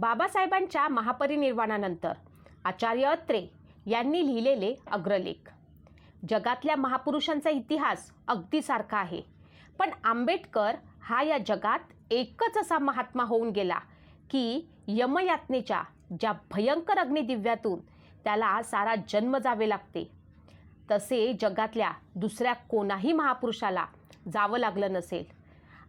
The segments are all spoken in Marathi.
बाबासाहेबांच्या महापरिनिर्वाणानंतर आचार्य अत्रे यांनी लिहिलेले अग्रलेख. जगातल्या महापुरुषांचा इतिहास अगदी सारखा आहे पण आंबेडकर हा या जगात एकच असा महात्मा होऊन गेला की यमयातनेच्या ज्या भयंकर अग्निदिव्यातून त्याला सारा जन्म जावे लागते. तसे जगातल्या दुसऱ्या कोणाही महापुरुषाला जावं लागलं नसेल.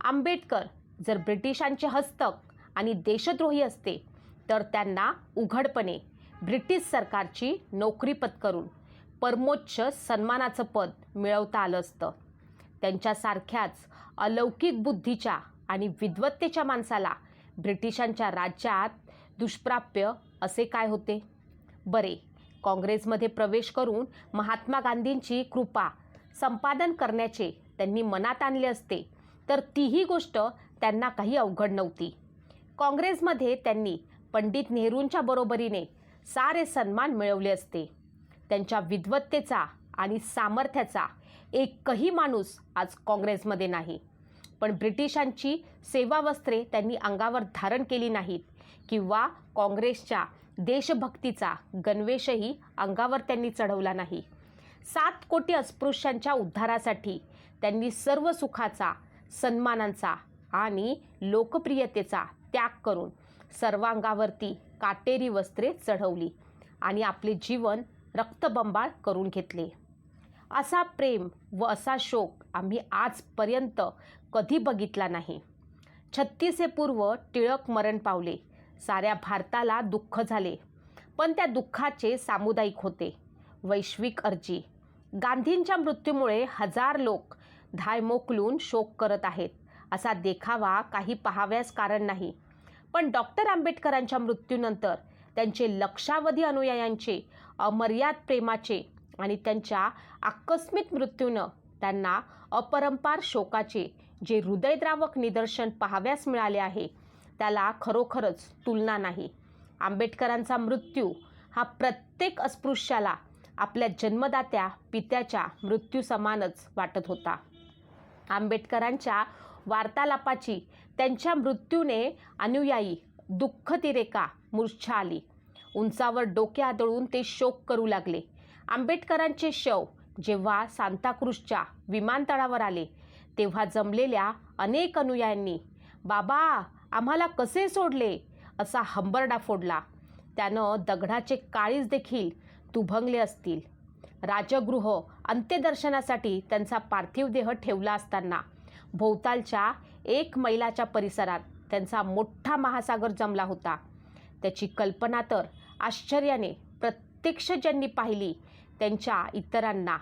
आंबेडकर जर ब्रिटिशांचे हस्तक आणि देशद्रोही असते तर त्यांना उघडपणे ब्रिटिश सरकारची नोकरी पत्करून परमोच्च सन्मानाचं पद मिळवता आलं असतं. त्यांच्यासारख्याच अलौकिक बुद्धीच्या आणि विद्वत्तेच्या माणसाला ब्रिटिशांच्या राज्यात दुष्प्राप्य असे काय होते? बरे काँग्रेसमध्ये प्रवेश करून महात्मा गांधींची कृपा संपादन करण्याचे त्यांनी मनात आणले असते तर तीही गोष्ट त्यांना काही अवघड नव्हती. काँग्रेसमध्ये त्यांनी पंडित नेहरूंच्या बरोबरीने सारे सन्मान मिळवले असते. त्यांच्या विद्वत्तेचा आणि सामर्थ्याचा एकही माणूस आज काँग्रेसमध्ये नाही. पण ब्रिटिशांची सेवावस्त्रे त्यांनी अंगावर धारण केली नाहीत किंवा काँग्रेसच्या देशभक्तीचा गणवेशही अंगावर त्यांनी चढवला नाही. सात कोटी अस्पृश्यांच्या उद्धारासाठी त्यांनी सर्व सुखाचा सन्मानांचा आणि लोकप्रियतेचा त्याग करून सर्वांगावरती काटेरी वस्त्रे चढवली आणि आपले जीवन रक्तबंबाळ करून घेतले. असा प्रेम व असा शोक आम्ही आजपर्यंत कधी बघितला नाही. छत्तीस हे पूर्व टिळक मरण पावले. साऱ्या भारताला दुःख झाले. पण त्या दुःखाचे सामुदायिक होते. वैश्विक अर्जी. गांधींच्या मृत्यूमुळे हजार लोक धाय मोकलून शोक करत आहेत. असा देखावा काही पहाव्यास कारण नाही. पण डॉक्टर आंबेडकरांच्या मृत्यूनंतर त्यांचे लक्षावधी अनुयायांचे अमर्याद प्रेमाचे आणि त्यांच्या आकस्मिक मृत्यूनं त्यांना अपरंपार शोकाचे जे हृदयद्रावक निदर्शन पाहाव्यास मिळाले आहे त्याला खरोखरच तुलना नाही. आंबेडकरांचा मृत्यू हा प्रत्येक अस्पृश्याला आपल्या जन्मदात्या पित्याच्या मृत्यूसमानच वाटत होता. आंबेडकरांच्या वार्तालापाची. त्यांच्या मृत्यूने अनुयायी दुःखतिरेका मूर्छा आली. उंचावर डोके आदळून ते शोक करू लागले. आंबेडकरांचे शव जेव्हा सांताक्रूजच्या विमानतळावर आले तेव्हा जमलेल्या अनेक अनुयायांनी बाबा आम्हाला कसे सोडले? असा हंबरडा फोडला. त्यानं दगडाचे काळीज देखील तुभंगले असतील. राजगृह अंत्यदर्शनासाठी त्यांचा पार्थिव देह ठेवला असताना भोवतालच्या एक मैलाच्या परिसरात त्यांचा मोठा महासागर जमला होता. त्याची कल्पना तर आश्चर्याने प्रत्यक्ष ज्यांनी पाहिली त्यांच्या इतरांना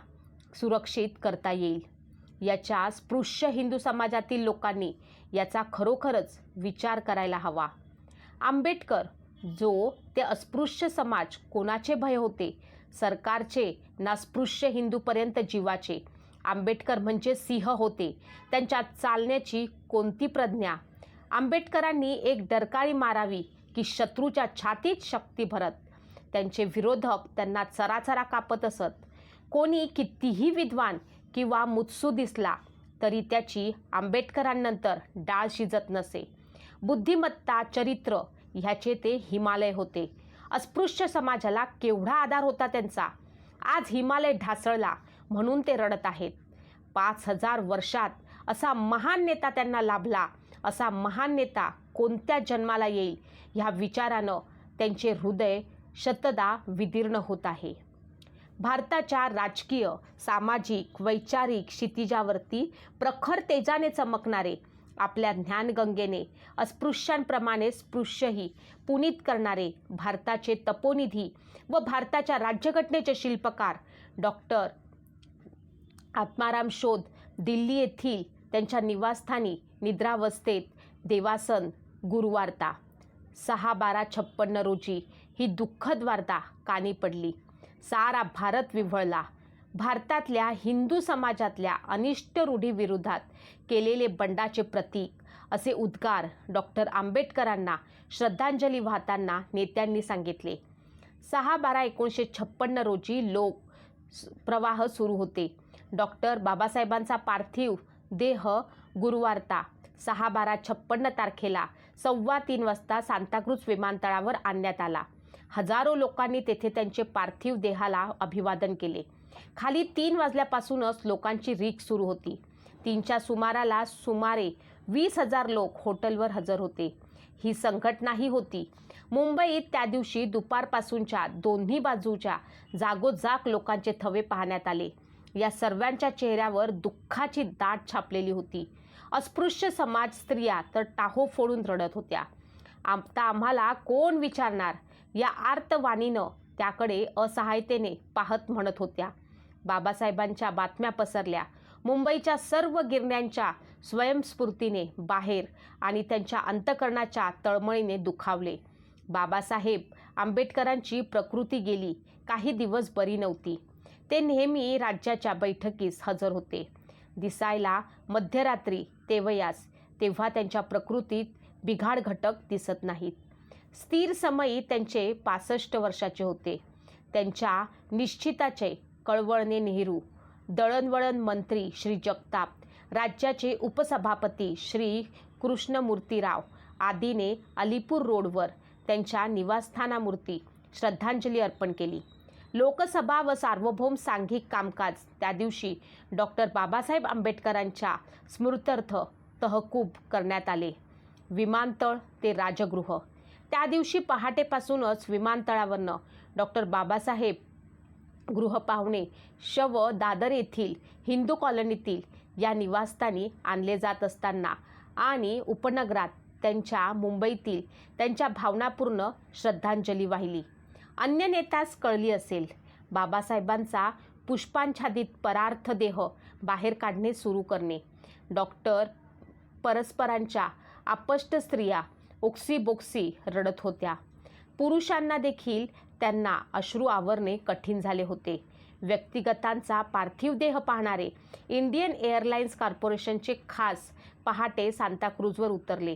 सुरक्षित करता येईल. याच्या स्पृश्य हिंदू समाजातील लोकांनी याचा खरोखरच विचार करायला हवा. आंबेडकर जो ते अस्पृश्य समाज कोणाचे भय होते सरकारचे ना स्पृश्य हिंदूपर्यंत जीवाचे आंबेडकर म्हणजे सिंह होते. त्यांच्या चालण्याची कोणती प्रज्ञा? आंबेडकरांनी एक डरकाळी मारावी की शत्रूच्या छातीत शक्ती भरत? त्यांचे विरोधक त्यांना चराचरा कापत असत. कोणी कितीही विद्वान किंवा मुत्सू दिसला तरी त्याची आंबेडकरांनंतर डाळ शिजत नसे. बुद्धिमत्ता चरित्र ह्याचे ते हिमालय होते. अस्पृश्य समाजाला केवढा आधार होता त्यांचा? आज हिमालय ढासळला म्हणून ते रडत आहेत. पाच हजार वर्षात असा महान नेता त्यांना लाभला. असा महान नेता कोणत्या जन्माला येईल? ह्या विचारानं त्यांचे हृदय शतदा विदीर्ण होत आहे. भारताच्या राजकीय सामाजिक वैचारिक क्षितिजावरती प्रखर तेजाने चमकणारे आपल्या ज्ञानगंगेने अस्पृश्यांप्रमाणे स्पृश्यही पुनीत करणारे भारताचे तपोनिधी व भारताच्या राज्यघटनेचे शिल्पकार डॉक्टर आत्माराम शोध दिल्ली येथील त्यांच्या निवासस्थानी निद्रावस्थेत देवासन गुरुवार्ता. सहा बारा छप्पन्न रोजी ही दुःखद वार्ता कानी पडली. सारा भारत विव्हळला. भारतातल्या हिंदू समाजातल्या अनिष्ट रूढीविरोधात केलेले बंडाचे प्रतीक असे उद्गार डॉक्टर आंबेडकरांना श्रद्धांजली वाहताना नेत्यांनी सांगितले. सहा बारा एकोणीसशे छप्पन्न रोजी लोक प्रवाह सुरू होते. डॉक्टर बाबासाहेबांचा पार्थिव देह गुरुवारता सहा बारा छप्पन्न तारखेला सव्वा तीन वाजता सांताक्रूज विमानतळावर आणण्यात आला. हजारो लोकांनी तेथे त्यांचे पार्थिव देहाला अभिवादन केले. खाली तीन वाजल्यापासूनच लोकांची रीक सुरू होती. तीनच्या सुमाराला सुमारे वीस हजार लोक हॉटेलवर हजर होते. ही संघटनाही होती. मुंबईत त्या दिवशी दुपारपासूनच्या दोन्ही बाजूच्या जागोजाग लोकांचे थवे पाहण्यात आले. या सर्वांच्या चेहऱ्यावर दुःखाची दाट छापलेली होती. अस्पृश्य समाज स्त्रिया तर टाहो फोडून रडत होत्या. आता आम्हाला कोण विचारणार? या आर्तवाणीनं त्याकडे असहायतेने पाहत म्हणत होत्या. बाबासाहेबांच्या बातम्या पसरल्या. मुंबईच्या सर्व गिरण्यांच्या स्वयंस्फूर्तीने बाहेर आणि त्यांच्या अंतकरणाच्या तळमळीने दुखावले. बाबासाहेब आंबेडकरांची प्रकृती गेली. काही दिवस बरी नव्हती. ते नेहमी राज्याच्या बैठकीस हजर होते. दिसायला मध्यरात्री तेवयास तेव्हा त्यांच्या प्रकृतीत बिघाड घटक दिसत नाहीत. स्थिर समयी त्यांचे पासष्ट वर्षाचे होते. त्यांच्या निश्चिताचे कळवळणे नेहरू दळणवळण मंत्री श्री जगताप राज्याचे उपसभापती श्री कृष्णमूर्तीराव आदीने अलीपूर रोडवर त्यांच्या निवासस्थानामूर्ती श्रद्धांजली अर्पण केली. लोकसभा व सार्वभौम सांघिक कामकाज. त्या दिवशी डॉक्टर बाबासाहेब आंबेडकरांच्या स्मृत्यर्थ तहकूब करण्यात आले. विमानतळ ते राजगृह. त्या दिवशी पहाटेपासूनच विमानतळावरनं डॉक्टर बाबासाहेब गृहपाहुणे शव दादर येथील हिंदू कॉलनीतील या निवासस्थानी आणले जात असताना आणि उपनगरात त्यांच्या मुंबईतील त्यांच्या भावनापूर्ण श्रद्धांजली वाहिली. अन्य नेत्यास कळली असेल. बाबासाहेबांचा पुष्पांच्छादित परार्थ देह बाहेर काढणे सुरू करणे. डॉक्टर परस्परांच्या अपष्ट स्त्रिया ओक्सीबोक्सी रडत होत्या. पुरुषांना देखील त्यांना अश्रू आवरणे कठीण झाले होते. व्यक्तिगतांचा पार्थिव देह पाहणारे इंडियन एअरलाइन्स कॉर्पोरेशनचे खास पहाटे सांताक्रूजवर उतरले.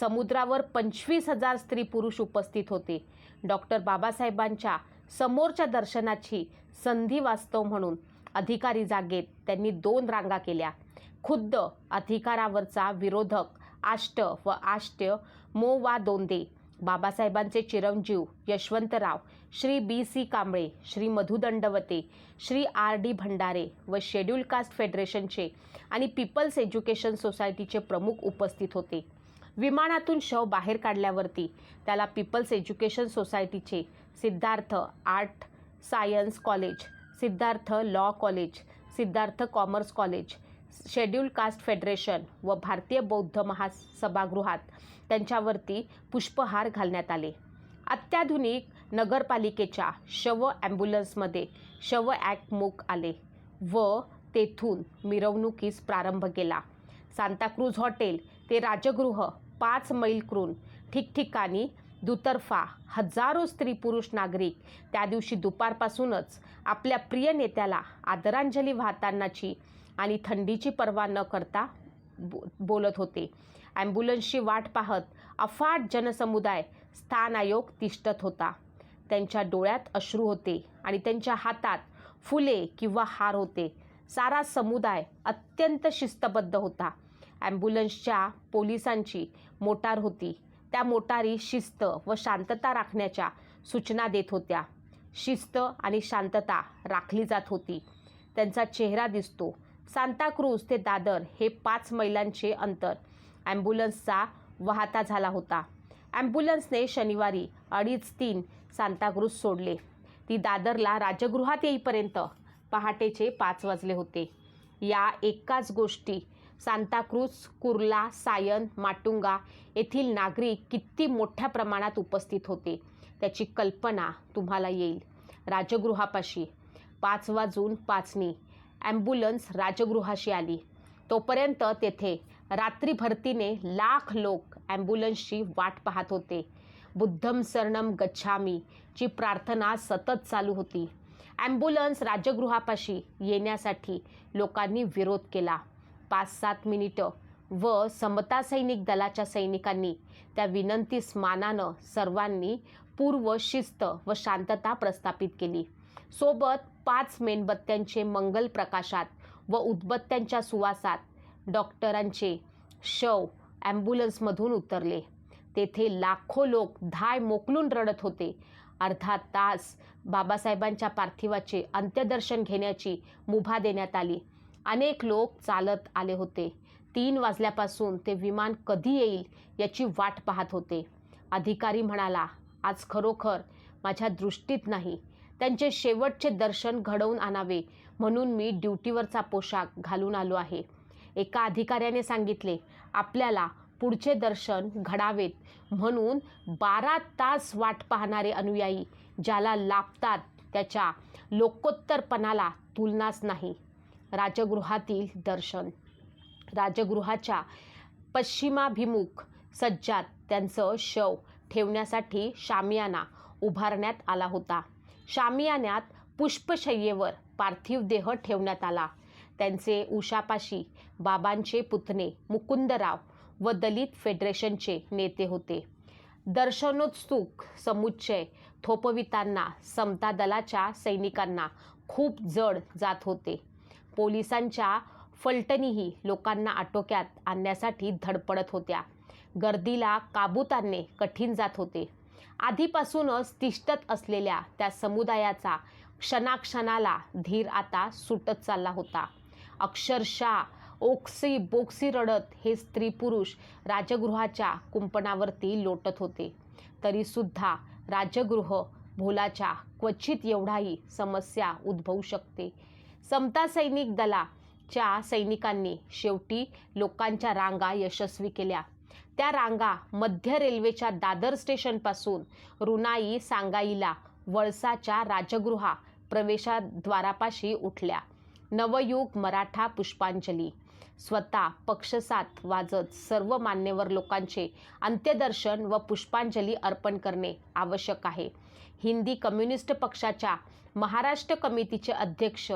समुद्रावर पंचवीस हजार स्त्री पुरुष उपस्थित होते. डॉक्टर बाबासाहेबांच्या समोरच्या दर्शनाची संधी वास्तव म्हणून अधिकारी जागेत त्यांनी दोन रांगा केल्या. खुद्द अधिकारावरचा विरोधक आष्ट व आष्ट्य मो वा दोंदे. बाबासाहेबांचे चिरंजीव Yashwantrao Shri B C Kamble Shri Madhu Dandavate Shri R D Bhandare व शेड्यूल कास्ट फेडरेशनचे आणि पीपल्स एज्युकेशन सोसायटीचे प्रमुख उपस्थित होते. विमानातून शव बाहेर काढल्यावरती त्याला पीपल्स एज्युकेशन सोसायटीचे Siddharth art science college Siddharth law college Siddharth commerce college schedule caste federation व भारतीय बौद्ध महासभागृहात त्यांच्यावरती पुष्पहार घालण्यात आले. अत्याधुनिक नगरपालिकेच्या शव ॲम्ब्युलन्समध्ये शव ॲक्टमुक आले व तेथून मिरवणुकीस प्रारंभ केला. सांताक्रूज हॉटेल ते राजगृह पाच मैलकरून ठिकठिकाणी दुतर्फा हजारो स्त्री पुरुष नागरिक. त्या दिवशी दुपारपासूनच आपल्या प्रिय नेत्याला आदरांजली वाहतानाची आणि थंडीची पर्वा न करता बो बोलत होते. ॲम्ब्युलन्सची वाट पाहत अफाट जनसमुदाय स्थान आयोग तिष्ठत होता. त्यांच्या डोळ्यात अश्रू होते आणि त्यांच्या हातात फुले किंवा हार होते. सारा समुदाय अत्यंत शिस्तबद्ध होता. ॲम्ब्युलन्सच्या पोलिसांची मोटार होती. त्या मोटारी शिस्त व शांतता राखण्याच्या सूचना देत होत्या. शिस्त आणि शांतता राखली जात होती. त्यांचा चेहरा दिसतो. सांताक्रूज ते दादर हे पाच मैलांचे अंतर ॲम्ब्युलन्सचा वाहता झाला होता. ॲम्ब्युलन्सने शनिवारी अडीच तीन सांताक्रूज सोडले. ती दादरला राजगृहात येईपर्यंत पहाटेचे पाच वाजले होते. या एकाच गोष्टी सांताक्रूज कुर्ला सायन माटुंगा येथील नागरिक किती मोठ्या प्रमाणात उपस्थित होते? त्याची कल्पना तुम्हाला येईल. राजगृहापाशी. पाच वाजून पाचनी ॲम्ब्युलन्स राजगृहाशी आली. तोपर्यंत तेथे रात्री भरतीने लाख लोक ॲम्ब्युलन्सची वाट पाहत होते. बुद्धम सरणम गच्छामी ची प्रार्थना सतत चालू होती. ॲम्ब्युलन्स राजगृहापाशी येण्यासाठी लोकांनी विरोध केला. पाच सात मिनिटं व समता सैनिक दलाच्या सैनिकांनी त्या विनंतीस मानानं सर्वांनी पूर्व शिस्त व शांतता प्रस्थापित केली. सोबत पाच मेणबत्त्यांचे मंगल प्रकाशात व उदबत्त्यांच्या सुवासात डॉक्टरांचे शव ॲम्ब्युलन्समधून उतरले. तेथे लाखो लोक धाय मोकलून रडत होते. अर्धा तास बाबासाहेबांच्या पार्थिवाचे अंत्यदर्शन घेण्याची मुभा देण्यात आली. अनेक लोक चालत आले होते. तीन वाजल्यापासून ते विमान कधी येईल याची वाट पाहत होते. अधिकारी म्हणाला आज खरोखर माझ्या दृष्टीत नाही. त्यांचे शेवटचे दर्शन घडवून आणावे म्हणून मी ड्युटीवरचा पोशाख घालून आलो आहे. एका अधिकाऱ्याने सांगितले आपल्याला पुढचे दर्शन घडावेत म्हणून बारा तास वाट पाहणारे अनुयायी ज्याला लाभतात त्याच्या लोकोत्तरपणाला तुलनाच नाही. राजगृहातील दर्शन. राजगृहाच्या पश्चिमाभिमुख सज्जात त्यांचं शव ठेवण्यासाठी शामियाना उभारण्यात आला होता. शामियान्यात पुष्पशय्येवर पार्थिव देह ठेवण्यात आला. त्यांचे उषापाशी बाबांचे पुतणे मुकुंदराव व दलित फेडरेशनचे नेते होते. दर्शनोत्सुक समुच्चय थोपवितांना समता दलाच्या सैनिकांना खूप जड जात होते. पोलिसांच्या फलटणीही लोकांना आटोक्यात आणण्यासाठी धडपडत होत्या. गर्दीला काबूत आणणे कठीण जात होते. आधीपासूनच तिष्ठत असलेल्या त्या समुदायाचा क्षणाक्षणाला धीर आता सुटत चालला होता. अक्षरशः ओक्सी बोक्सी रडत हे स्त्री पुरुष राजगृहाच्या कुंपणावरती लोटत होते. तरीसुद्धा राजगृह भोलाच्या क्वचित एवढाही समस्या उद्भवू शकते. समता सैनिक दलाच्या सैनिकांनी शेवटी लोकांच्या रांगा यशस्वी केल्या. त्या रांगा मध्य रेल्वेच्या दादर स्टेशनपासून रुनाई सांगाईला वळसाच्या राजगृहा प्रवेशद्वारापाशी उठल्या. नवयुग मराठा पुष्पांजली. स्वतः पक्षसात वाजत सर्व मान्यवर लोकांचे अंत्यदर्शन व पुष्पांजली अर्पण करणे आवश्यक आहे. हिंदी कम्युनिस्ट पक्षाच्या महाराष्ट्र कमिटीचे अध्यक्ष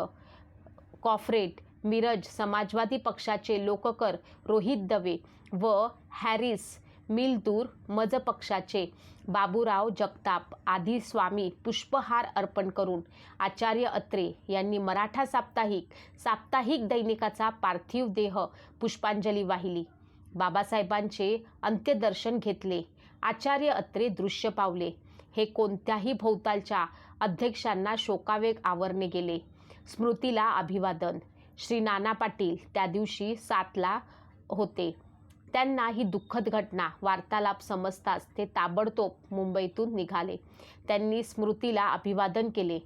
कॉफरेट मिरज समाजवादी पक्षाचे लोककर रोहित दवे व हॅरिस मिलदूर मज पक्षाचे बाबूराव जगताप आदी स्वामी पुष्पहार अर्पण करून आचार्य अत्रे यांनी मराठा साप्ताहिक साप्ताहिक दैनिकाचा पार्थिव देह पुष्पांजली वाहिली. बाबासाहेबांचे अंत्यदर्शन घेतले. आचार्य अत्रे दृश्य पावले. हे कोणत्याही भोवतालच्या अध्यक्षांना शोकावेग आवरणे गेले. स्मृतीला अभिवादन. श्री नाना पाटील त्या दिवशी सातला होते. त्यांना ही दुःखद घटना वार्तालाप समजताच ते ताबडतोब मुंबईतून निघाले. त्यांनी स्मृतीला अभिवादन केले.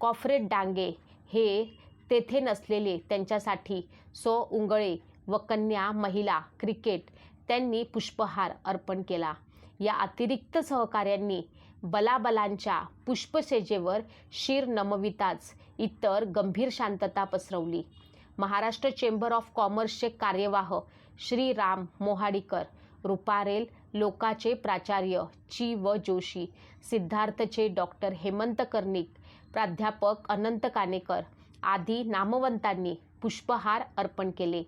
कॉफरेट डांगे हे तेथे नसलेले त्यांच्यासाठी सो उंगळे व कन्या महिला क्रिकेट त्यांनी पुष्पहार अर्पण केला. या अतिरिक्त सहकाऱ्यांनी बलाबलांच्या पुष्पसेजेवर शिर नमविताच इतर गंभीर शांतता पसरवली. महाराष्ट्र चेंबर ऑफ कॉमर्सचे कार्यवाह श्रीराम मोहाडीकर रुपारेल लोकाचे प्राचार्य ची व जोशी सिद्धार्थचे डॉक्टर हेमंत कर्णिक प्राध्यापक अनंत कानेकर आदी नामवंतांनी पुष्पहार अर्पण केले.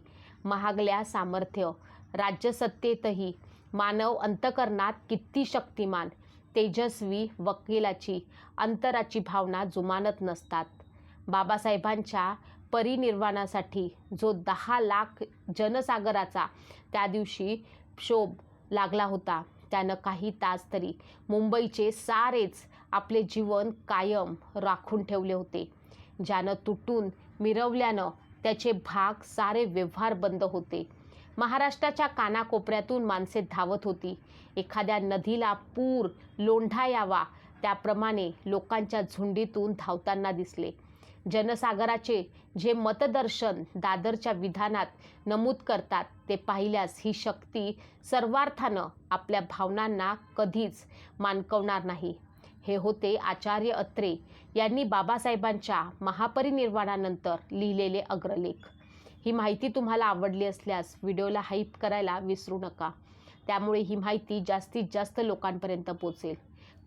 महागल्या सामर्थ्य राज्यसत्तेतही मानव अंतकरणात किती शक्तिमान तेजस्वी वकिलाची अंतराची भावना जुमानत नसतात. बाबासाहेबांच्या परिनिर्वाणासाठी जो दहा लाख जनसागराचा त्या दिवशी शोभ लागला होता त्यानं काही तास तरी मुंबईचे सारेच आपले जीवन कायम राखून ठेवले होते. ज्यानं तुटून मिरवल्यानं त्याचे भाग सारे व्यवहार बंद होते. महाराष्ट्राच्या कानाकोपऱ्यातून माणसे धावत होती. एखाद्या नदीला पूर लोंढा यावा त्याप्रमाणे लोकांच्या झुंडीतून धावताना दिसले. जनसागराचे जे मतदर्शन दादरच्या विधानात नमूद करतात ते पाहिल्यास ही शक्ती सर्वार्थानं आपल्या भावनांना कधीच मानकवणार नाही. हे होते आचार्य अत्रे यांनी बाबासाहेबांच्या महापरिनिर्वाणानंतर लिहिलेले अग्रलेख. ही माहिती तुम्हाला आवडली असल्यास व्हिडिओला हाईप करायला विसरू नका. त्यामुळे ही माहिती जास्तीत जास्त लोकांपर्यंत पोचेल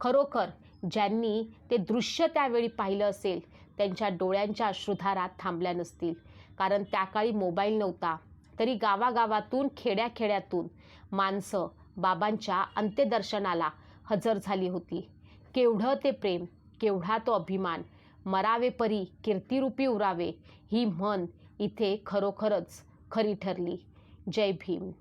खरोखर ज्यांनी ते दृश्य त्यावेळी पाहिलं असेल त्यांच्या डोळ्यांच्या अश्रुधारात थांबल्या नसतील. कारण त्या काळी मोबाईल नव्हता. तरी गावागावातून खेड्याखेड्यातून माणसं बाबांच्या अंत्यदर्शनाला हजर झाली होती. केवढं ते प्रेम केवढा तो अभिमान मरावे परी कीर्तिरूपी उरावे ही म्हण इथे खरोखरच खरी ठरली. जय भीम.